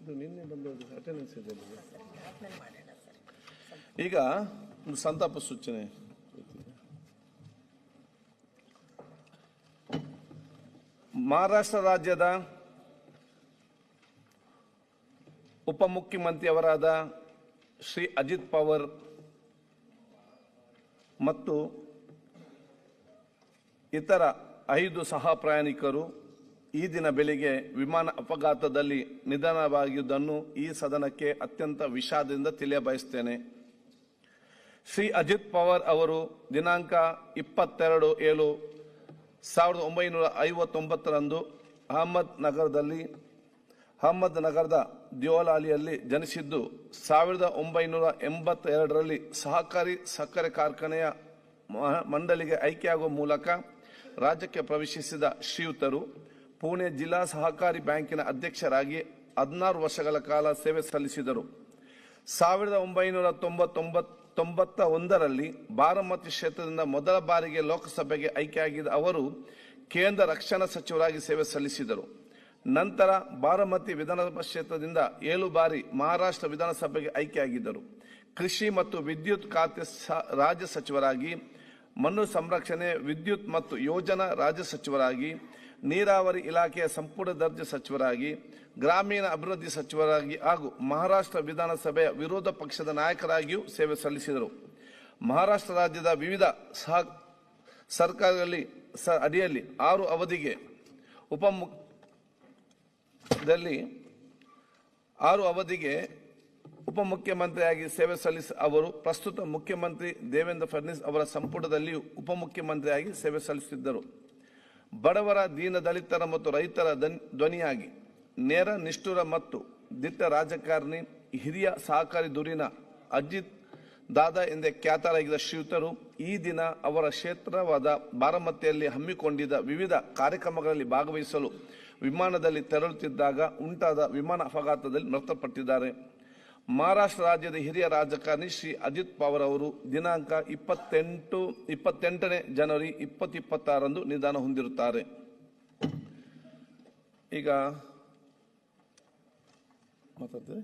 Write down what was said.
ಇದು ನಿನ್ನೆ ಬಂದದ್ದು ಅಟೆಂಡೆನ್ಸ್ ಈಗ ಒಂದು ಸಂತಾಪ ಸೂಚನೆ. ಮಹಾರಾಷ್ಟ್ರ ರಾಜ್ಯದ ಉಪಮುಖ್ಯಮಂತ್ರಿಯವರಾದ ಶ್ರೀ ಅಜಿತ್ ಪವಾರ್ ಮತ್ತು ಇತರ ಐದು ಸಹ ಪ್ರಯಾಣಿಕರು ಈ ದಿನ ಬೆಳಿಗ್ಗೆ ವಿಮಾನ ಅಪಘಾತದಲ್ಲಿ ನಿಧನವಾಗಿದ್ದನ್ನು ಈ ಸದನಕ್ಕೆ ಅತ್ಯಂತ ವಿಷಾದದಿಂದ ತಿಳಿಯಬಯಸ್ತೇನೆ ಶ್ರೀ ಅಜಿತ್ ಪವಾರ್ ಅವರು ದಿನಾಂಕ ಇಪ್ಪತ್ತೆರಡು ಏಳು ಸಾವಿರದ ಒಂಬೈನೂರ ಐವತ್ತೊಂಬತ್ತರಂದು ಅಹಮದ್ ನಗರದಲ್ಲಿ, ಅಹಮದ್ ನಗರದ ದಿಯೋಲಾಲಿಯಲ್ಲಿ ಜನಿಸಿದ್ದು ಸಾವಿರದ ಒಂಬೈನೂರ ಎಂಬತ್ತೆರಡರಲ್ಲಿ ಸಹಕಾರಿ ಸಕ್ಕರೆ ಕಾರ್ಖಾನೆಯ ಮಂಡಳಿಗೆ ಆಯ್ಕೆಯಾಗುವ ಮೂಲಕ ರಾಜ್ಯಕ್ಕೆ ಪ್ರವೇಶಿಸಿದ ಶ್ರೀಯುತರು. ಪುಣೆ ಜಿಲ್ಲಾ ಸಹಕಾರಿ ಬ್ಯಾಂಕಿನ ಅಧ್ಯಕ್ಷರಾಗಿ ಹದಿನಾರು ವರ್ಷಗಳ ಕಾಲ ಸೇವೆ ಸಲ್ಲಿಸಿದರು. ಸಾವಿರದ ಒಂಬೈನೂರ ತೊಂಬತ್ತೊಂಬತ್ತ ತೊಂಬತ್ತ ಒಂದರಲ್ಲಿ ಬಾರಾಮತಿ ಕ್ಷೇತ್ರದಿಂದ ಮೊದಲ ಬಾರಿಗೆ ಲೋಕಸಭೆಗೆ ಆಯ್ಕೆಯಾಗಿದ್ದ ಅವರು ಕೇಂದ್ರ ರಕ್ಷಣಾ ಸಚಿವರಾಗಿ ಸೇವೆ ಸಲ್ಲಿಸಿದರು. ನಂತರ ಬಾರಾಮತಿ ವಿಧಾನಸಭಾ ಕ್ಷೇತ್ರದಿಂದ ಏಳು ಬಾರಿ ಮಹಾರಾಷ್ಟ್ರ ವಿಧಾನಸಭೆಗೆ ಆಯ್ಕೆಯಾಗಿದ್ದರು. ಕೃಷಿ ಮತ್ತು ವಿದ್ಯುತ್ ಖಾತೆ ರಾಜ್ಯ ಸಚಿವರಾಗಿ, ಮಣ್ಣು ಸಂರಕ್ಷಣೆ, ವಿದ್ಯುತ್ ಮತ್ತು ಯೋಜನಾ ರಾಜ್ಯ ಸಚಿವರಾಗಿ ನೀರಾವರಿ ಇಲಾಖೆಯ ಸಂಪುಟ ದರ್ಜೆ ಸಚಿವರಾಗಿ, ಗ್ರಾಮೀಣ ಅಭಿವೃದ್ಧಿ ಸಚಿವರಾಗಿ ಹಾಗೂ ಮಹಾರಾಷ್ಟ್ರ ವಿಧಾನಸಭೆಯ ವಿರೋಧ ಪಕ್ಷದ ನಾಯಕರಾಗಿಯೂ ಸೇವೆ ಸಲ್ಲಿಸಿದರು. ಮಹಾರಾಷ್ಟ್ರ ರಾಜ್ಯದ ವಿವಿಧ ಸಹ ಸರ್ಕಾರದಲ್ಲಿ ಸ ಅಡಿಯಲ್ಲಿ ಆರು ಅವಧಿಗೆ ಉಪಮುಖದಲ್ಲಿ ಆರು ಅವಧಿಗೆ ಉಪಮುಖ್ಯಮಂತ್ರಿಯಾಗಿ ಸೇವೆ ಸಲ್ಲಿಸಿ ಅವರು, ಪ್ರಸ್ತುತ ಮುಖ್ಯಮಂತ್ರಿ ದೇವೇಂದ್ರ ಫಡ್ನವೀಸ್ ಅವರ ಸಂಪುಟದಲ್ಲಿಯೂ ಉಪಮುಖ್ಯಮಂತ್ರಿಯಾಗಿ ಸೇವೆ ಸಲ್ಲಿಸುತ್ತಿದ್ದರು. ಬಡವರ ದೀನ ದಲಿತರ ಮತ್ತು ರೈತರ ಧ್ವನಿಯಾಗಿ, ನೇರ, ನಿಷ್ಠುರ ಮತ್ತು ದಿಟ್ಟ ರಾಜಕಾರಣಿ, ಹಿರಿಯ ಸಹಕಾರಿ ದುರಿನ ಅಜಿತ್ ದಾದಾ ಎಂದೇ ಖ್ಯಾತರಾಗಿದ್ದ ಶ್ರೀಯುತರು ಈ ದಿನ ಅವರ ಕ್ಷೇತ್ರವಾದ ಬಾರಾಮತಿಯಲ್ಲಿ ಹಮ್ಮಿಕೊಂಡಿದ್ದ ವಿವಿಧ ಕಾರ್ಯಕ್ರಮಗಳಲ್ಲಿ ಭಾಗವಹಿಸಲು ವಿಮಾನದಲ್ಲಿ ತೆರಳುತ್ತಿದ್ದಾಗ ಉಂಟಾದ ವಿಮಾನ ಅಪಘಾತದಲ್ಲಿ ಮೃತಪಟ್ಟಿದ್ದಾರೆ. ಮಹಾರಾಷ್ಟ್ರ ರಾಜ್ಯದ ಹಿರಿಯ ರಾಜಕಾರಣಿ ಶ್ರೀ ಅಜಿತ್ ಪವಾರ್ ಅವರು ದಿನಾಂಕ ಇಪ್ಪತ್ತೆಂಟು, ಇಪ್ಪತ್ತೆಂಟನೇ ಜನವರಿ ಇಪ್ಪತ್ತಿಪ್ಪತ್ತಾರಂದು ನಿಧನ ಹೊಂದಿರುತ್ತಾರೆ. ಈಗ ಮಾತಾಡ್ತೀರಿ